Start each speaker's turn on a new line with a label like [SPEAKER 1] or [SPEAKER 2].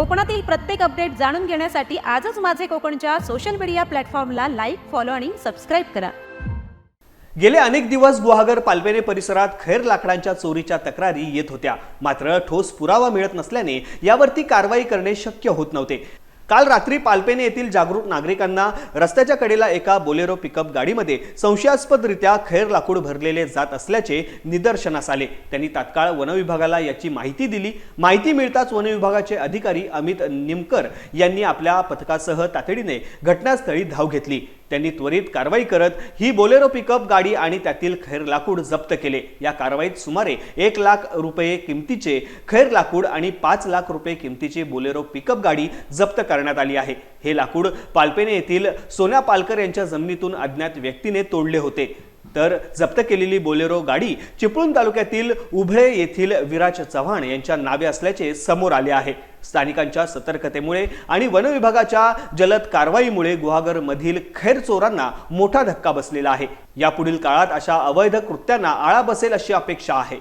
[SPEAKER 1] कोकणातील प्रत्येक अपडेट जाणून घेण्यासाठी आजच माझे कोकणच्या सोशल मीडिया प्लॅटफॉर्मला लाईक फॉलो आणि सबस्क्राईब करा.
[SPEAKER 2] गेले अनेक दिवस गुहागर पालवेने परिसरात खैर लाकडांच्या चोरीच्या तक्रारी येत होत्या. मात्र ठोस पुरावा मिळत नसल्याने यावरती कारवाई करणे शक्य होत नव्हते. काल रात्री पालपेने येथील जागरूक नागरिकांना रस्त्याच्या कडेला एका बोलेरो पिकअप गाडीमध्ये संशयास्पदरित्या खैर लाकूड भरलेले जात असल्याचे निदर्शनास आले. त्यांनी तात्काळ वनविभागाला याची माहिती दिली. माहिती मिळताच वनविभागाचे अधिकारी अमित निमकर यांनी आपल्या पथकासह तातडीने घटनास्थळी धाव घेतली. त्यांनी त्वरित कारवाई करत ही बोलेरो पिकअप गाडी आणि त्यातील खैर लाकूड जप्त केले. या कारवाईत सुमारे एक लाख रुपये किमतीचे खैर लाकूड आणि पाच लाख रुपये किमतीची बोलेरो पिकअप गाडी जप्त करण्यात आली आहे. हे लाकूड पालपेने येथील सोन्या पालकर यांच्या जमिनीतून अज्ञात व्यक्तीने तोडले होते. तर जप्त केलेली बोलेरो गाडी चिपळूण तालुक्यातील उभळे येथील विराज चव्हाण यांच्या नावे असल्याचे समोर आले आहे. स्थानिकांच्या सतर्कतेमुळे आणि वनविभागाच्या जलद कारवाईमुळे गुहागर मधील खैर चोरांना मोठा धक्का बसलेला आहे. यापुढील काळात अशा अवैध कृत्यांना आळा बसेल अशी अपेक्षा आहे.